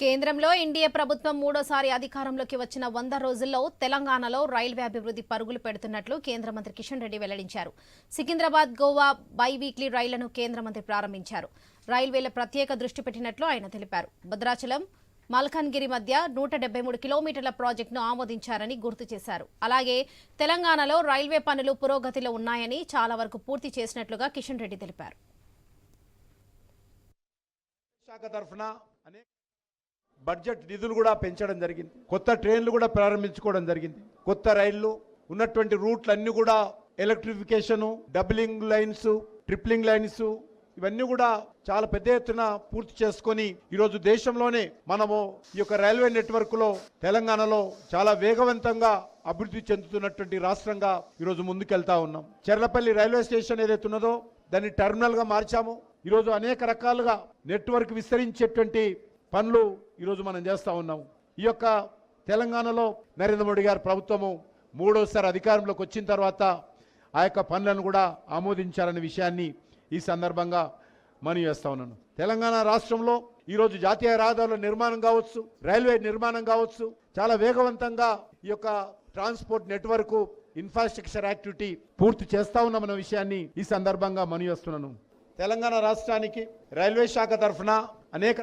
కేంద్రంలో ఎన్డీఏ ప్రభుత్వం మూడోసారి అధికారంలోకి వచ్చిన వంద రోజుల్లో తెలంగాణలో రైల్వే అభివృద్ధి పరుగులు పెడుతున్నట్లు కేంద్ర మంత్రి కిషన్ రెడ్డి వెల్లడించారు. సికింద్రాబాద్ గోవా బై వీక్లీ రైళ్ళను కేంద్ర మంత్రి ప్రారంభించారు. రైల్వేల ప్రత్యేక దృష్టి పెట్టినట్లు ఆయన తెలిపారు. భద్రాచలం మల్కన్గిరి మధ్య నూట డెబ్బై మూడు కిలోమీటర్ల ప్రాజెక్టును ఆమోదించారని గుర్తు చేశారు. అలాగే తెలంగాణలో రైల్వే పనులు పురోగతిలో ఉన్నాయని చాలా వరకు పూర్తి చేసినట్లుగా కిషన్ రెడ్డి తెలిపారు. శాఖ తరఫున బడ్జెట్ నిధులు కూడా పెంచడం జరిగింది. కొత్త ట్రైన్లు కూడా ప్రారంభించుకోవడం జరిగింది. కొత్త రైళ్ళు ఉన్నటువంటి రూట్లు అన్ని కూడా electrification doubling lines tripling lines ఇవన్నీ కూడా చాలా పెద్ద ఎత్తున పూర్తి చేసుకొని ఈరోజు దేశంలోనే మనము ఈ యొక్క రైల్వే నెట్వర్క్లో తెలంగాణలో చాలా వేగవంతంగా అభివృద్ధి చెందుతున్నటువంటి రాష్ట్రంగా ఈరోజు ముందుకెళ్తా ఉన్నాం. చెర్లపల్లి రైల్వే స్టేషన్ ఏదైతే ఉన్నదో దాన్ని టెర్మినల్గా మార్చాము. ఈరోజు అనేక రకాలుగా నెట్వర్క్ విస్తరించేటువంటి పనులు ఈరోజు మనం చేస్తూ ఉన్నాం. ఈ యొక్క తెలంగాణలో నరేంద్ర మోడీ గారి ప్రభుత్వము మూడోసారి అధికారంలోకి వచ్చిన తర్వాత ఆ యొక్క పనులను కూడా ఆమోదించాలనే విషయాన్ని ఈ సందర్భంగా మనవి చేస్తా ఉన్నాను. తెలంగాణ రాష్ట్రంలో ఈరోజు జాతీయ రహదారుల నిర్మాణం కావచ్చు రైల్వే నిర్మాణం కావచ్చు చాలా వేగవంతంగా ఈ యొక్క ట్రాన్స్పోర్ట్ నెట్వర్క్ ఇన్ఫ్రాస్ట్రక్చర్ యాక్టివిటీ పూర్తి చేస్తా ఉన్నామన్న విషయాన్ని ఈ సందర్భంగా మనవి చేస్తున్నాను. తెలంగాణ రాష్ట్రానికి రైల్వే శాఖ తరఫున అనేక